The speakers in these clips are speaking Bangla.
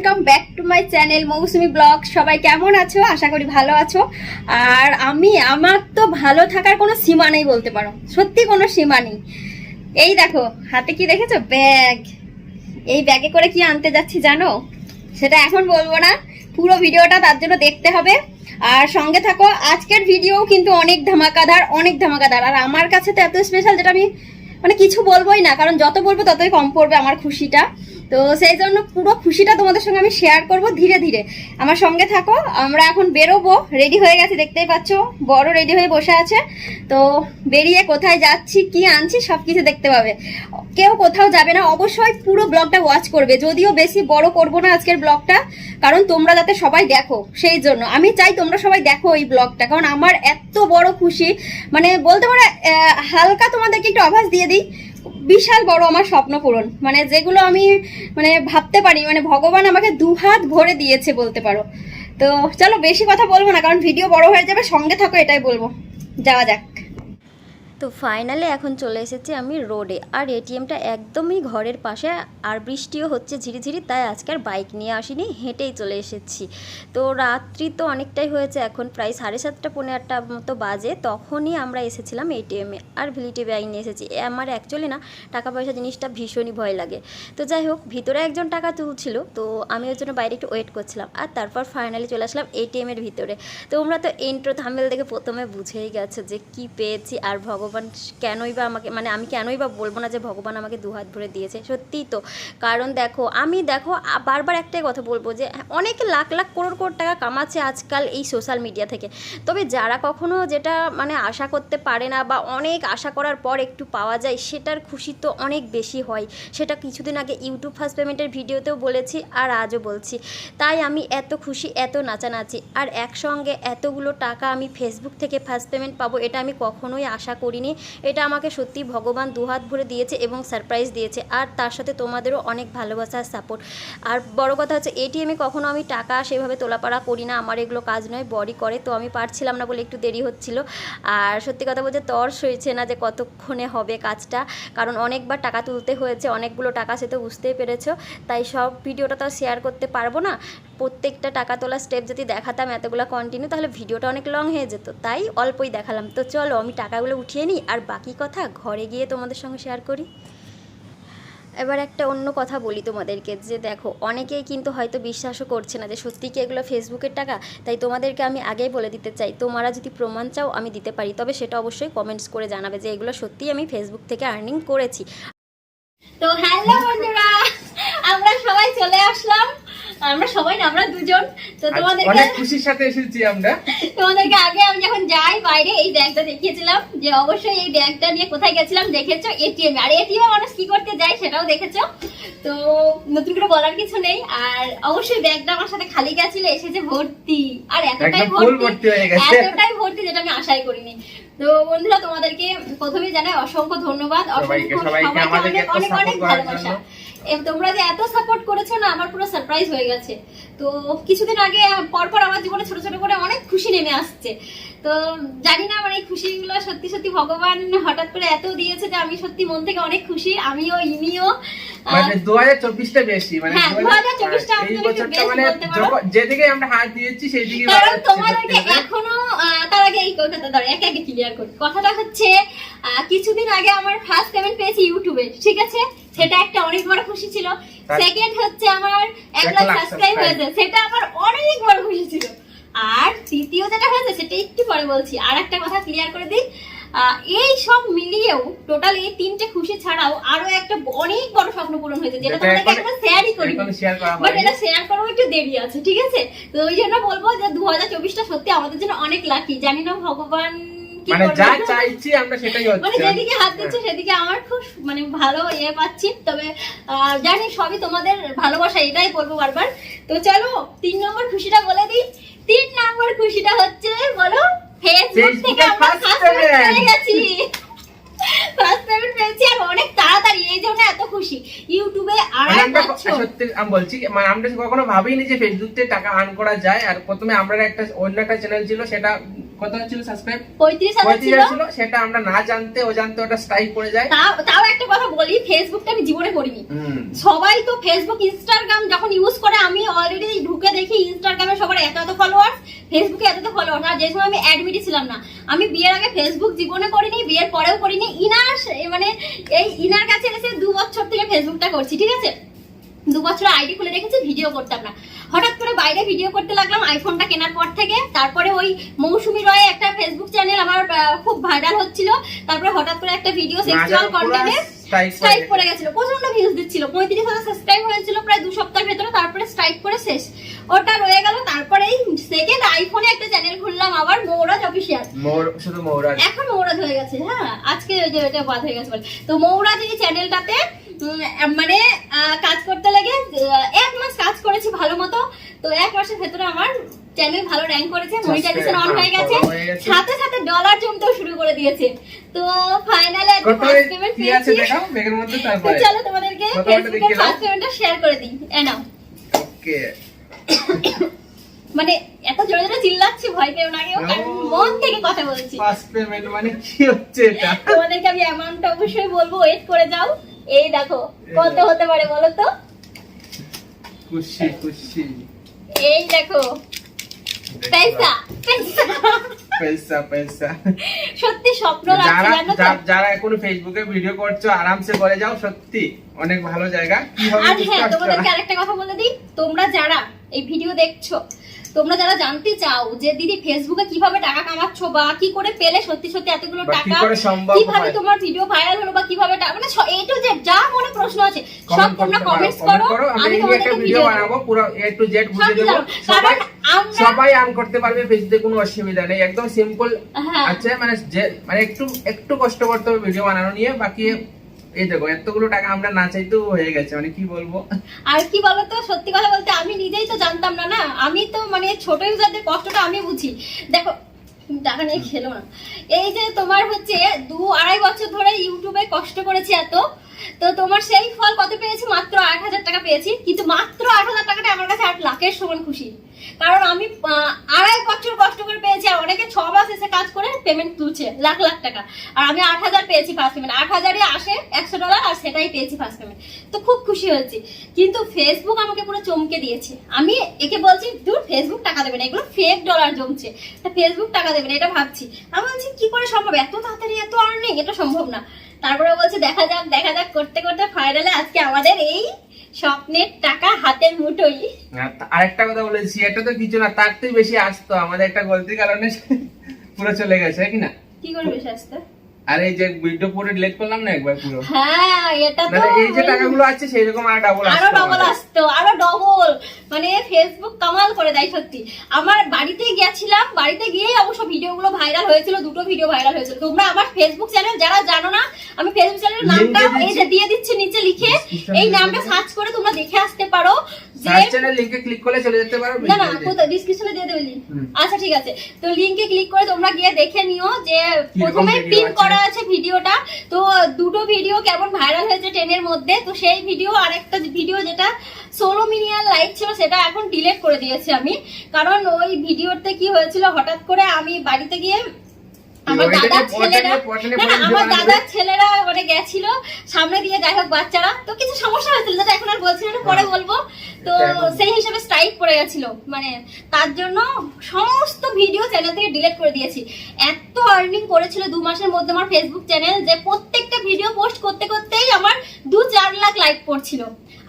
Welcome back to my channel Moushumi blog সবাই কেমন আছো? আশা করি ভালো আছো। আর আমি, আমার তো ভালো থাকার কোনো সীমা নেই বলতে পারো। সত্যি কোনো সীমা নেই। এই দেখো, হাতে কি দেখেছ? ব্যাগ। এই ব্যাগে করে কি আনতে যাচ্ছি জানো? সেটা এখন বলব না। পুরো ভিডিওটা তার জন্য দেখতে হবে। আর সঙ্গে থাকো, আজকের ভিডিও কিন্তু অনেক ধামাকাদার অনেক ধামাকাদার। আর আমার কাছে তো এত স্পেশাল যেটা আমি মানে কিছু বলবোই না, কারণ যত বলব ততই কম পড়বে আমার খুশিটা। তো সেই জন্য পুরো খুশিটা তোমাদের সঙ্গে আমি শেয়ার করব ধীরে ধীরে। আমার সঙ্গে থাকো, আমরা এখন বেরোবো। রেডি হয়ে গেছে, দেখতেই পাচ্ছ, বড় রেডি হয়ে বসে আছে। তো বেরিয়ে কোথায় যাচ্ছি, কি আনছি সব কিছু দেখতে পাবে। কেউ কোথাও যাবে না, অবশ্যই পুরো ব্লগটা ওয়াচ করবে। যদিও বেশি বড় করব না আজকের ব্লগটা কারণ তোমরা যাতে সবাই দেখো, সেই জন্য। আমি চাই তোমরা সবাই দেখো এই ব্লগটা কারণ আমার এত বড় খুশি। মানে বলতে পারো হালকা তোমাদেরকে একটু আভাস দিয়ে দিই। বিশাল বড় আমার স্বপ্ন পূরণ। মানে যেগুলো আমি মানে ভাবতে পারি মানে ভগবান আমাকে দুহাত ভরে দিয়েছে বলতে পারো। তো চলো বেশি কথা বলব না, কারণ ভিডিও বড় হয়ে যাবে, সঙ্গে থাকো, এটাই বলব। যাওয়া যাক। তো ফাইনালি এখন চলে এসেছি আমি রোডে আর এটিএমটা একদমই ঘরের পাশে, আর বৃষ্টিও হচ্ছে ঝিরিঝিরি, তাই আজকে আর বাইক নিয়ে আসিনি, হেঁটেই চলে এসেছি। তো রাত্রি তো অনেকটাই হয়েছে এখন, প্রায় সাড়ে সাতটা পনেরো আটটা মতো বাজে, তখনই আমরা এসেছিলাম এটিএমে আর ভিলিটি ব্যাগ নিয়ে এসেছি। আমার অ্যাকচুয়ালি না, টাকা পয়সা জিনিসটা ভীষণই ভয় লাগে। তো যাই হোক, ভিতরে একজন টাকা তুলছিল, তো আমি ওর জন্য বাইরে একটু ওয়েট করছিলাম। আর তারপর ফাইনালি চলে আসলাম এটিএমের ভিতরে। তোমরা তো এন্ট্রো থামেল দেখে প্রথমে বুঝেই গেছো যে কি পেয়েছি, আর ভগবান কেনই বা আমাকে মানে আমি কেনই বা বলব না যে ভগবান আমাকে দুহাত ভরে দিয়েছে, সত্যিই তো। কারণ দেখো, আমি দেখো বারবার একটাই কথা বলব যে অনেকে লাখ লাখ করোড় করোড় টাকা কামাচ্ছে আজকাল এই সোশ্যাল মিডিয়া থেকে। তবে যারা কখনো যেটা মানে আশা করতে পারে না বা অনেক আশা করার পর একটু পাওয়া যায়, সেটার খুশি তো অনেক বেশি হয়। সেটা কিছুদিন আগে ইউটিউব ফার্স্ট পেমেন্টের ভিডিওতেও বলেছি আর আজও বলছি। তাই আমি এত খুশি, এত নাচানাচি। আর একসঙ্গে এতগুলো টাকা আমি ফেসবুক থেকে ফার্স্ট পেমেন্ট পাবো, এটা আমি কখনোই আশা করিনি। এটা আমাকে সত্যি ভগবান দুহাত ভরে দিয়েছে এবং সারপ্রাইজ দিয়েছে। আর তার সাথে তোমাদেরও অনেক ভালোবাসা সাপোর্ট আর বড় কথা হচ্ছে এটিএমে কখনো আমি টাকা সেভাবে তোলাপাড়া করি না। আমার এগুলো কাজ নয় বডি করে। তো আমি পারছিলাম না বলে একটু দেরি হচ্ছিল। আর সত্যি কথা বলতে তর্স হয়েছে না যে কতক্ষণে হবে কাজটা। কারণ অনেকবার টাকা তুলতে হয়েছে, অনেকগুলো টাকা সে তো বুঝতেই পেরেছ। তাই সব ভিডিওটা তো শেয়ার করতে পারব না। প্রত্যেকটা টাকা তোলা স্টেপ যদি দেখাতাম এতগুলো কন্টিনিউ তাহলে ভিডিওটা অনেক লং হয়ে যেত। তাই অল্পই দেখালাম। তো চলো, আমি টাকাগুলো উঠিয়ে নিই। আর বাকি কথা ঘরে গিয়ে তোমাদের সঙ্গে শেয়ার করি। এবার একটা অন্য কথা বলি তোমাদেরকে, যে দেখো, অনেকেই কিন্তু হয়তো বিশ্বাসও করছে না যে সত্যি কি এগুলো ফেসবুকের টাকা? তাই তোমাদেরকে আমি আগেই বলে দিতে চাই, তোমরা যদি প্রমাণ চাও, আমি দিতে পারি। তবে সেটা অবশ্যই কমেন্টস করে জানাবে যে এগুলো সত্যিই আমি ফেসবুক থেকে আর্নিং করেছি। তো হ্যালো বন্ধুরা, আমরা সবাই চলে আসলাম। আমরা সবাই না আমরা দুজন। তো তোমাদেরকে অনেক খুশির সাথে এসেছি আমরা। তোমাদেরকে আগে আমি যখন যাই বাইরে এই ব্যাগটা দেখিয়েছিলাম যে অবশ্যই এই ব্যাগটা নিয়ে কোথায় গেছিলাম দেখেছ? এটিএম আর এটিএম মানুষ কি করতে যায় সেটাও দেখেছ। তো নতুন করে বলার কিছু নেই। আর অবশ্যই ব্যাগটা আমার সাথে খালি গেছিল এসেছে ভর্তি। আর এতটাই ভর্তি এতটাই ভর্তি যেটা আমি আশাই করিনি। তো বন্ধুরা তোমাদেরকে প্রথমেই জানাই অসংখ্য ধন্যবাদ অসংখ্য সবাইকে অনেক অনেক ভালোবাসা। তোমরা যে এত সাপোর্ট করেছ না আমার পুরো সারপ্রাইজ হয়ে গেছে। তো কিছুদিন আগে পরপর আমার জীবনে ছোট ছোট করে অনেক খুশি নেমে আসছে। তো জানি না আমার এই খুশিগুলো সত্যি সত্যি ভগবান হঠাৎ করে এত দিয়েছে যে আমি সত্যি মন থেকে অনেক খুশি আমিও ইনিও। মানে বেশি মানে হ্যাঁ, 2024 2024 টা এই আমাদের বছরটা একটু মানে বেশ বলতে পারো। যেদিকে আমরা হাত দিয়েছি সেই কারণ তোমাদেরকে এখনও আহ, তার আগে এই কথাটা ধরো একে একে ক্লিয়ার করি। কথাটা হচ্ছে কিছুদিন আগে আমার ফার্স্ট পেমেন্ট পেয়েছি ইউটিউবে ঠিক আছে? সেটা একটা অনেক বড় খুশি ছিল। সেকেন্ড হচ্ছে আমার এক লাখ সাবস্ক্রাইব। হয়েছে সেটা আমার অনেক বড় খুশি ছিল। আর তৃতীয় যেটা হয়েছে সেটা একটু পরে বলছি। আর একটা কথা ক্লিয়ার করে দিই এই সব মিলিয়েও টোটাল এই তিনটে খুশি ছাড়াও আরও একটা অনেক বড় স্বপ্ন পূরণ হয়েছে যেটা তোমাদেরকে একবার শেয়ারই করি। বাট এটা শেয়ার করার একটু দেরি আছে ঠিক আছে? তো ওই জন্য বলব যে দু হাজার চব্বিশটা সত্যি আমাদের জন্য অনেক লাকি জানি না ভগবান মানে যা চাইছি আমরা সেটাই মানে যেদিকে হাত দিচ্ছে সেদিকে আমার খুব মানে ভালো ইয়ে পাচ্ছি। তবে জানি সবই তোমাদের ভালোবাসা এটাই বলব বারবার। তো চলো তিন নম্বর খুশিটা বলে দিই। তিন নম্বর খুশিটা হচ্ছে বলো ফেসবুক থেকে আমরা ফার্স্ট পেয়ে গেছি। ফার্স্ট পেমেন্ট পেয়েছি আর অনেক তাড়াতাড়ি এই জন্য এত খুশি। ইউটিউবে মানে আড়াই বছর। সত্যি আমি বলছি মানে আমরা কখনো ভাবিনি যে ফেসবুক থেকে টাকা আর্ন করা যায়। আর প্রথমে আমরা একটা অন্য একটা চ্যানেল ছিল সেটা কত ছিল হাজার পঁয়ত্রিশ ছিল। সেটা আমরা না জানতে ও জানতে ওটা স্ট্রাইক পড়ে যায়। তাও তাও একটা কথা বলি ফেসবুকটা আমি জীবনে করিনি। সবাই তো ফেসবুক ইনস্টাগ্রাম যখন ইউজ করে আমি অলরেডি ঢুকে দেখি ইনস্টাগ্রামে সবার এত এত ফলোয়ার ফেসবুকে এত এত ফলোয়ার আর যে সময় আমি অ্যাডমিটই ছিলাম না। আমি বিয়ের আগে ফেসবুক জীবনে করিনি বিয়ের পরেও করিনি ইনার মানে এই ইনার কাছে এসে দু বছর থেকে ফেসবুকটা করছি ঠিক আছে? দু বছর আইডি খুলে রেখেছি ভিডিও করতাম না। হঠাৎ করে বাইরে ভিডিও করতে লাগলাম আইফোনটা কেনার পর থেকে। তারপরে ওই মৌসুমী রয় একটা ফেসবুক চ্যানেল আমার খুব ভাইরাল হচ্ছিল। তারপরে হঠাৎ করে একটা ভিডিও সেক্সুয়াল কন্টেন্টে স্ট্রাইক পড়ে গেছিল প্রচণ্ড ভিউজ দিচ্ছিল। পঁয়ত্রিশ হাজার সাবস্ক্রাইব হয়েছিল প্রায় দু সপ্তাহের ভেতরে তারপরে স্ট্রাইক করে শেষ। ওটা রয়ে গেল তারপরে এই সেকেন্ড আইফোনে একটা চ্যানেল খুললাম আবার মৌরাজ অফিসিয়াল শুধু মৌরাজ। এখন মৌরাজ হয়ে গেছে হ্যাঁ আজকে ওই যে ওটা বাদ হয়ে গেছে বলে। তো মৌরাজ এই চ্যানেলটাতে মানে কাজ করতে লেগে এক মাস কাজ করেছি ভালো মতো। তো এক মাসের ভেতরে আমার চ্যানেল ভালো র্যাঙ্ক করেছে মনিটাইজেশন অন হয়ে গেছে। follow হয়ে গেছে। সাথে সাথে ডলার জমতেও শুরু করে দিয়েছে। তো ফাইনালি আজকে ফার্স্ট পেমেন্ট পেয়েছি। চলো তোমাদেরকে ফেসবুকে ফার্স্ট পেমেন্টটা শেয়ার করে দিই। এ নাও। ওকে। মানে এত জোরে জোরে চিল্লাচ্ছি ভয় পেও না কেউ মন থেকে কথা বলছি। ফার্স্ট পেমেন্ট মানে কি হচ্ছে এটা? তোমাদেরকে আমি অ্যামাউন্টটা অবশ্যই বলব ওয়েট করে যাও। এই দেখো কত হতে পারে বলো তো? খুশি খুশি এই দেখো। পয়সা পয়সা পয়সা পয়সা সত্যি স্বপ্ন যারা এখনও ফেসবুকে ভিডিও করছ আরামসে করে যাও সত্যি অনেক ভালো জায়গা। কি হবে আর হ্যাঁ তোমাদেরকে আরেকটা কথা বলে দিই তোমরা যারা এই ভিডিও দেখছ তোমরা যারা জানতে চাও যে দিদি ফেসবুকে কীভাবে টাকা কামাচ্ছো বা কি করে পেলে সত্যি সত্যি এতগুলো টাকা কীভাবে তোমার ভিডিও ভাইরাল হলো বা কীভাবে মানে এই টু জেড যা মনে প্রশ্ন আছে সব তোমরা কমেন্টস করো আমি তোমাদেরকে ভিডিও বানাবো পুরো এ টু জেড বুঝিয়ে দেবো। সবাই কারণ সবাই আর্ন করতে পারবে ফেসবুকে কোনো অসুবিধা নেই একদম সিম্পল আচ্ছা মানে যে মানে একটু একটু কষ্ট করতে হবে ভিডিও বানানো নিয়ে বাকি এই দেখো, এতগুলো টাকা আমরা না চাইতেও হয়ে গেছে মানে কি বলব? আর কি বলতো, সত্যি কথা বলতে আমি নিজেই তো জানতাম না না? আমি তো মানে ছোট ইউজারদের কষ্টটা আমি বুঝি। দেখো, টাকা নিয়ে খেলো না। এই যে তোমার হচ্ছে দু আড়াই বছর ধরে ইউটিউবে কষ্ট করেছি এত, তো তোমার সেই ফল কত পেয়েছি? মাত্র আট হাজার টাকা পেয়েছি। কিন্তু মাত্র আট হাজার টাকাটা আমার কাছে আট লাখের সমান খুশি। কারণ আমি আড়াই বছর কষ্ট করে পেয়েছি আর অনেকে ছ মাস এসে কাজ করে পেমেন্ট তুলছে, লাখ লাখ টাকা। আর আমি আট হাজার পেয়েছি ফার্স্ট পেমেন্ট আট হাজারই আসে, একশো ডলার আর সেটাই পেয়েছি ফার্স্ট পেমেন্ট তো খুব খুশি হয়েছি। কিন্তু ফেসবুক আমাকে পুরো চমকে দিয়েছে। আমি একে বলছি দূর ফেসবুক টাকা দেবে না। এগুলো ফেক ডলার জমছে। তা ফেসবুক টাকা দেবে না, এটা ভাবছি। আমি বলছি, কি করে সম্ভব? এত তাড়াতাড়ি এত আর্নিং এটা সম্ভব না। তারপরে বলছে, দেখা যাক দেখা যাক, করতে করতে ফাইনালে আজকে আমাদের এই স্বপ্নের টাকা হাতের মুঠোই। আরেকটা কথা বলেছি এটা তো কিছু না তার থেকে বেশি আসতো। আমাদের একটা গলতির কারণে পুরো চলে গেছে কিনা কি করবে শাস্তা আর এই যে ভিডিও পুরো ডিলিট করলাম না একবার পুরো? হ্যাঁ এটা তো এই যে টাকাগুলো আছে সেই রকম আর ডাবল আরও ডবল আসতো আরও ডবল মানে ফেসবুক কামাল করে দেয় সত্যি। আমার বাড়িতে গেছিলাম বাড়িতে গিয়েই অবশ্য ভিডিওগুলো ভাইরাল হয়েছিল দুটো ভিডিও ভাইরাল হয়েছিল। তোমরা আমার ফেসবুক চ্যানেল যারা জানো না আমি ফেসবুক চ্যানেলের নামটা এই যে দিয়ে দিচ্ছি নিচে লিখে এই নামটা সার্চ করে তোমরা দেখে আসতে পারো। চ্যানেল লিংকে ক্লিক করলে চলে যেতে পারো না না video কোথায়? ডিসক্রিপশনে দিয়ে দেবে? আচ্ছা ঠিক আছে। তো লিংকে ক্লিক করে তোমরা গিয়ে দেখে নিও যে প্রথমে পিন করা আছে ভিডিওটা। তো দুটো ভিডিও কেমন ভাইরাল হয়েছে ট্রেনের মধ্যে? তো সেই ভিডিও আর একটা ভিডিও যেটা ষোলো মিলিয়ন লাইক ছিল সেটা এখন ডিলিট করে দিয়েছি আমি। কারণ ওই ভিডিওতে কি হয়েছিল হঠাৎ করে আমি বাড়িতে গিয়ে আমার দাদার ছেলেরা না না আমার দাদার ছেলেরা মানে গেছিল। সামনে দিয়ে যাই হোক বাচ্চারা। তো কিছু সমস্যা হয়েছিল যেটা এখন আর বলছি না পরে হ্যাঁ। বলব। তো সেই হিসাবে স্ট্রাইক পড়ে গেছিল। মানে তার জন্য সমস্ত ভিডিও চ্যানেল থেকে ডিলিট করে দিয়েছি। এত আর্নিং করেছিল দু মাসের মধ্যে আমার ফেসবুক চ্যানেল যে প্রত্যেকটা ভিডিও পোস্ট করতে করতেই আমার দু চার লাখ লাইক পড়ছিল।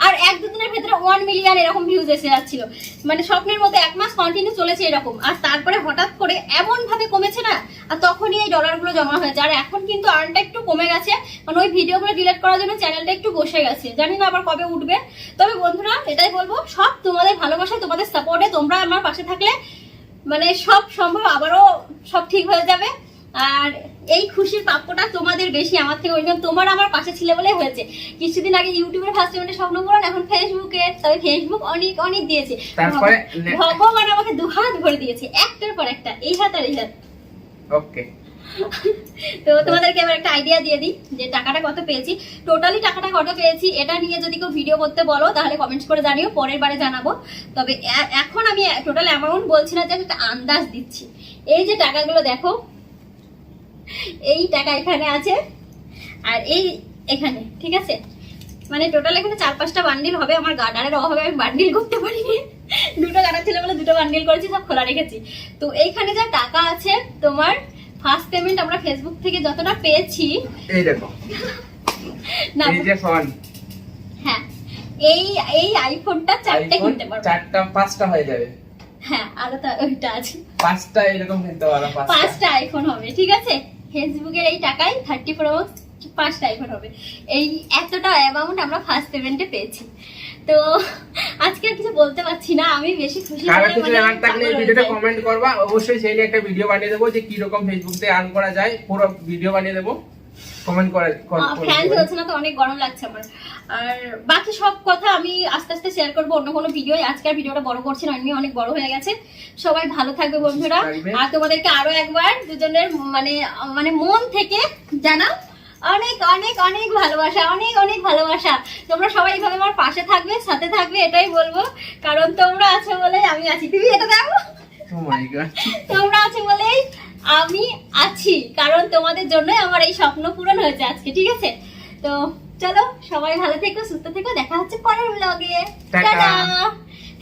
আর এক দুদিনের ভেতরে ওয়ান মিলিয়ন এরকম ভিউজ এসে যাচ্ছিল। মানে স্বপ্নের মধ্যে এক মাস কন্টিনিউ চলেছে এরকম। আর তারপরে হঠাৎ করে এমন ভাবে কমেছে না, আর তখনই এই ডলারগুলো জমা হয়েছে। আর এখন কিন্তু আর্নটা একটু কমে গেছে। মানে ওই ভিডিওগুলো ডিলিট করার জন্য চ্যানেলটা একটু বসে গেছে। জানি না আবার কবে উঠবে। তবে বন্ধুরা, এটাই বলব, সব তোমাদের ভালোবাসা, তোমাদের সাপোর্টে তোমরা আমার পাশে থাকলে মানে সব সম্ভব, আবারও সব ঠিক হয়ে যাবে। আর এই খুশির প্রাপ্যটা তোমাদের বেশি আমার থেকে ওই জন্য তোমার আমার পাশে ছিল বলে হয়েছে। কিছুদিন আগে ইউটিউবের ফার্স্ট পেমেন্টের স্বপ্ন করুন এখন ফেসবুকে তবে ফেসবুক অনেক অনেক দিয়েছে। তারপরে ভগবান আমাকে দু হাত ভরে দিয়েছে একটার পর একটা এই হাত আর এই হাত। ওকে তো তোমাদেরকে এবার একটা আইডিয়া দিয়ে দিই যে টাকাটা কত পেয়েছি। টোটালি টাকাটা কত পেয়েছি এটা নিয়ে যদি কেউ ভিডিও করতে বলো তাহলে কমেন্টস করে জানিও পরের বারে জানাব। তবে এখন আমি টোটাল অ্যামাউন্ট বলছি না যে একটা আন্দাজ দিচ্ছি। এই যে টাকাগুলো দেখো এই টাকা এখানে আছে আর এই এখানে ঠিক আছে? মানে টোটাল এখানে চার পাঁচটা বান্ডিল হবে আমার গার্ডারের অভাবে আমি বান্ডিল করতে পারিনি। দুটো গার্ডার ছিল বান্ডিল করেছি সব খোলা রেখেছি। তো এইখানে যা টাকা আছে তোমার ফার্স্ট পেমেন্ট আমরা ফেসবুক থেকে যতটা পেয়েছি। এই দেখো। না এই যে ফোন হ্যাঁ এই এই আইফোনটা চারটে কিনতে পারব। চারটা পাঁচটা হয়ে যাবে। হ্যাঁ আলাদা ওইটা আছে। পাঁচটা এরকম কিনতে পারো পাঁচটা। পাঁচটা আইফোন হবে ঠিক আছে? ফেসবুকের এই টাকায় থার্টি পাঁচটা আইফোন হবে। এই এতটা অ্যামাউন্ট আমরা ফার্স্ট পেমেন্টে পেয়েছি। তো আজকে আর কিছু বলতে পারছি না আমি বেশি খুশি কারও কিছু মানে জানার থাকলে ভিডিওটা কমেন্ট করবা। অবশ্যই সেই নিয়ে একটা ভিডিও বানিয়ে দেবো যে কি রকম ফেসবুক থেকে আর্ন করা যায় পুরো ভিডিও বানিয়ে দেবো। কমেন্ট করে ফ্যান হচ্ছে না তো অনেক গরম লাগছে আমার। আর বাকি সব কথা আমি আস্তে আস্তে শেয়ার করব অন্য কোনো ভিডিও আজকের ভিডিওটা বড় করছি না এমনি অনেক বড় হয়ে গেছে। সবাই ভালো থাকবে বন্ধুরা। আর তোমাদেরকে আরও একবার দুজনের মানে মানে মন থেকে জানাও অনেক অনেক অনেক ভালোবাসা অনেক অনেক ভালোবাসা। তোমরা সবাই এইভাবে আমার পাশে থাকবে সাথে থাকবে এটাই বলব। কারণ তোমরা আছো বলে আমি আছি। তুমি এটা দেখো গড তোমরা আছো বলেই আমি আছি কারণ তোমাদের জন্যই আমার এই স্বপ্ন পূরণ হয়েছে আজকে ঠিক আছে? তো চলো সবাই ভালো থেকো সুস্থ থেকো দেখা হচ্ছে পরের ব্লগে tata.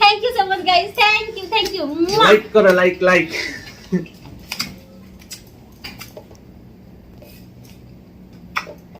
Thank you so much guys thank you thank you like করো লাইক লাইক